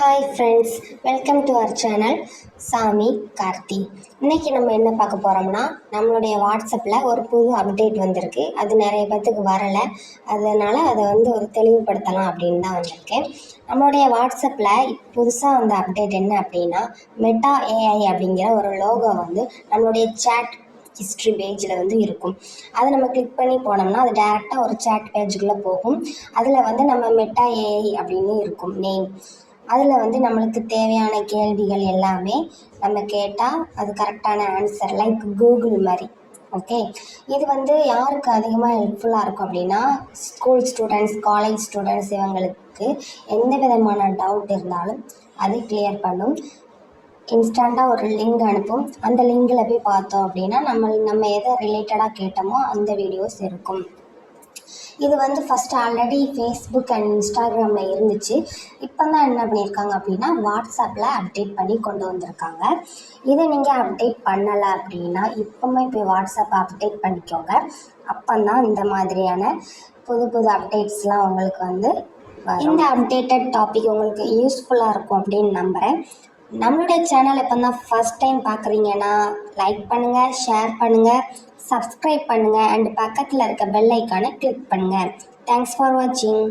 Hi friends welcome to our channel Sami Karthi இன்றைக்கி நம்ம என்ன பார்க்க போகிறோம்னா நம்மளுடைய வாட்ஸ்அப்பில் ஒரு புது அப்டேட் வந்திருக்கு. அது நிறைய பேர்த்துக்கு வரலை. அதனால் அதை வந்து ஒரு தெளிவுபடுத்தலாம் அப்படின்னு தான் வந்திருக்கேன். நம்மளுடைய வாட்ஸ்அப்பில் புதுசாக வந்த அப்டேட் என்ன அப்படின்னா மெட்டா ஏஐ அப்படிங்கிற ஒரு லோகோ வந்து நம்மளுடைய சேட் ஹிஸ்ட்ரி பேஜில் வந்து இருக்கும். அதை நம்ம கிளிக் பண்ணி போனோம்னா அது டேரெக்டாக ஒரு சேட் பேஜுக்குள்ளே போகும். அதில் வந்து நம்ம மெட்டா ஏஐ அப்படின்னு இருக்கும் நேம் அதில் வந்து நம்மளுக்கு தேவையான கேள்விகள் எல்லாமே நம்ம கேட்டால் அது கரெக்டான ஆன்சர் லைக் கூகுள் மாதிரி. ஓகே இது வந்து யாருக்கு அதிகமாக ஹெல்ப்ஃபுல்லாக இருக்கும் அப்படின்னா ஸ்கூல் ஸ்டூடெண்ட்ஸ் காலேஜ் ஸ்டூடெண்ட்ஸ் இவங்களுக்கு எந்த விதமான டவுட் இருந்தாலும் அது கிளியர் பண்ணும். இன்ஸ்டண்ட்டாக ஒரு லிங்க் அனுப்பும். அந்த லிங்கில் போய் பார்த்தோம் அப்படின்னா நம்ம நம்ம எதை ரிலேட்டடாக கேட்டோமோ அந்த வீடியோஸ் இருக்கும். இது வந்து ஃபஸ்ட்டு ஆல்ரெடி ஃபேஸ்புக் அண்ட் இன்ஸ்டாகிராமில் இருந்துச்சு. இப்போ தான் என்ன பண்ணியிருக்காங்க அப்படின்னா வாட்ஸ்அப்பில் அப்டேட் பண்ணி கொண்டு வந்திருக்காங்க. இதை நீங்கள் அப்டேட் பண்ணலை அப்படின்னா இப்போவுமே போய் வாட்ஸ்அப்பை அப்டேட் பண்ணிக்கோங்க. அப்போ தான் இந்த மாதிரியான புது புது அப்டேட்ஸ்லாம் உங்களுக்கு வந்து இந்த அப்டேட்டட் டாபிக் உங்களுக்கு யூஸ்ஃபுல்லாக இருக்கும் அப்படின்னு நம்புகிறேன் நம்மளுடைய சேனல் இப்போ தான் ஃபஸ்ட் டைம் பார்க்குறீங்கன்னா லைக் பண்ணுங்கள் ஷேர் பண்ணுங்கள் சப்ஸ்கிரைப் பண்ணுங்கள் அண்ட் பக்கத்தில் இருக்க பெல் ஐக்கானை கிளிக் பண்ணுங்கள் தேங்க்ஸ் ஃபார் வாட்சிங்